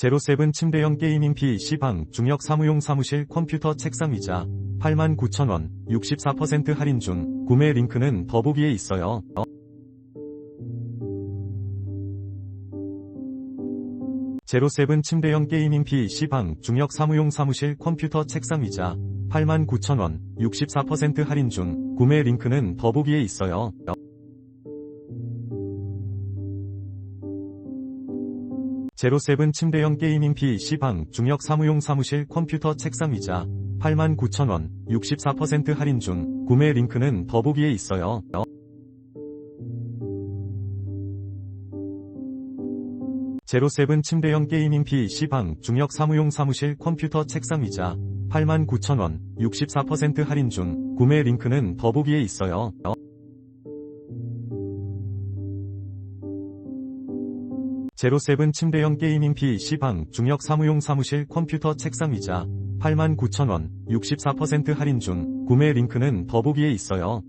제로세븐 침대형 게이밍 PC방 중역 사무용 사무실 컴퓨터 책상 의자 89,000원 64% 할인 중 구매 링크는 더보기에 있어요. 제로세븐 침대형 게이밍 PC방 중역 사무용 사무실 컴퓨터 책상 의자 89,000원 64% 할인 중 구매 링크는 더보기에 있어요. 제로세븐 침대형 게이밍 PC방 중역 사무용 사무실 컴퓨터 책상 의자 89,000원 64% 할인 중 구매 링크는 더보기에 있어요. 제로세븐 침대형 게이밍 PC방 중역 사무용 사무실 컴퓨터 책상 의자 89,000원 64% 할인 중 구매 링크는 더보기에 있어요. 제로세븐 침대형 게이밍 PC방 중역 사무용 사무실 컴퓨터 책상 의자 89,000원 64% 할인 중 구매 링크는 더보기에 있어요.